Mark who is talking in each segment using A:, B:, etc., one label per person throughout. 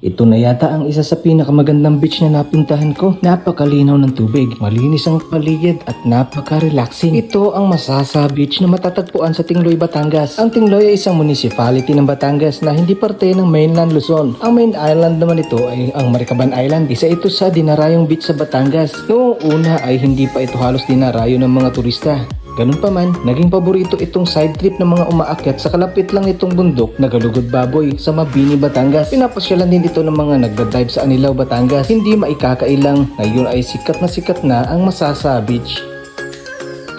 A: Ito na yata ang isa sa pinakamagandang beach na napuntahan ko. Napakalinaw ng tubig, malinis ang paligid at napaka-relaxing. Ito ang Masasa Beach na matatagpuan sa Tingloy, Batangas. Ang Tingloy ay isang municipality ng Batangas na hindi parte ng mainland Luzon. Ang main island naman ito ay ang Maricaban Island. Isa ito sa Dinarayong Beach sa Batangas. Noong una ay hindi pa ito halos dinarayo ng mga turista. Ganun pa man, naging paborito itong side trip ng mga umaakyat sa kalapit lang itong bundok na Galugod Baboy sa Mabini, Batangas. Pinapasyalan din ito ng mga nagdadive sa Anilaw, Batangas. Hindi maikakailang ngayon ay sikat na sikat na ang Masasa Beach.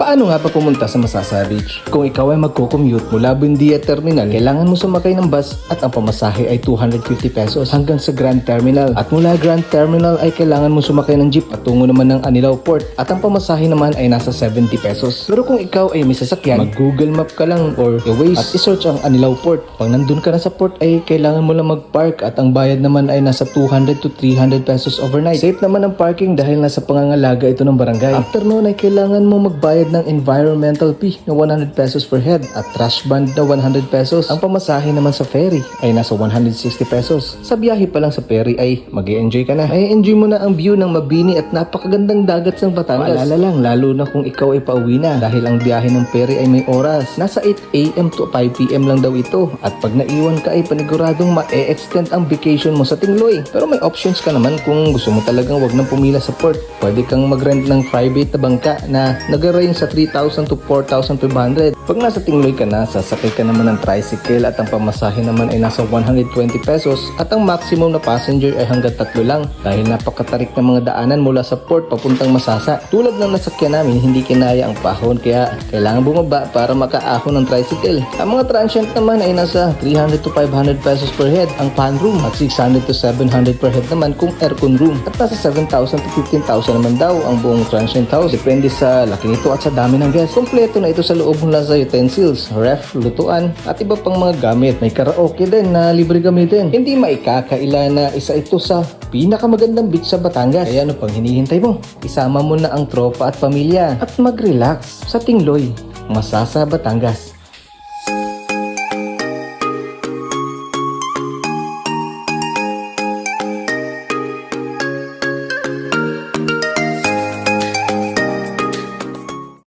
A: Paano nga pa pumunta sa Masasa Beach? Kung ikaw ay magko-commute mula Buendia Terminal, kailangan mo sumakay ng bus at ang pamasahe ay 250 pesos hanggang sa Grand Terminal. At mula Grand Terminal ay kailangan mo sumakay ng jeep at tungo naman ng Anilao Port at ang pamasahe naman ay nasa 70 pesos. Pero kung ikaw ay may sasakyan, mag-google map ka lang or i-waze at isearch ang Anilao Port. Pag nandun ka na sa port ay kailangan mo lang mag-park at ang bayad naman ay nasa 200 to 300 pesos overnight. Safe naman ang parking dahil nasa pangangalaga ito ng barangay. After noon ay kailangan mo magbayad ng environmental fee na 100 pesos per head at trash band na 100 pesos. Ang pamasahe naman sa ferry ay nasa 160 pesos. Sa biyahe pa lang sa ferry ay mag enjoy ka na. Ay enjoy mo na ang view ng mabini at napakagandang dagat ng Batangas. Paalala lang, lalo na kung ikaw ay pauwi na dahil ang biyahe ng ferry ay may oras. Nasa 8 a.m. to 5 p.m. lang daw ito. At pag naiwan ka ay paniguradong ma-extend ang vacation mo sa Tingloy. Pero may options ka naman kung gusto mo talagang wag nang pumila sa port. Pwede kang mag-rent ng private na bangka na nag-range sa 3,000 to 4,500. Pag nasa Tingloy ka na, sasakay ka naman ng tricycle at ang pamasahe naman ay nasa 120 pesos at ang maximum na passenger ay hanggang tatlo lang dahil napakatarik ng mga daanan mula sa port papuntang Masasa. Tulad ng nasakyan namin, hindi kinaya ang pahon kaya kailangan bumaba para makaahon ng tricycle. Ang mga transient naman ay nasa 300 to 500 pesos per head ang pan room at 600 to 700 per head naman kung aircon room at nasa 7,000 to 15,000 naman daw ang buong transient house depende sa laki nito at sa dami ng guests. Kompleto na ito sa loob mula sa utensils, ref, lutuan at iba pang mga gamit. May karaoke din na libre gamitin. Hindi maikakaila na isa ito sa pinakamagandang beach sa Batangas. Kaya ano pang hinihintay mo? Isama mo na ang tropa at pamilya at mag-relax sa Tingloy, Masasa, Batangas.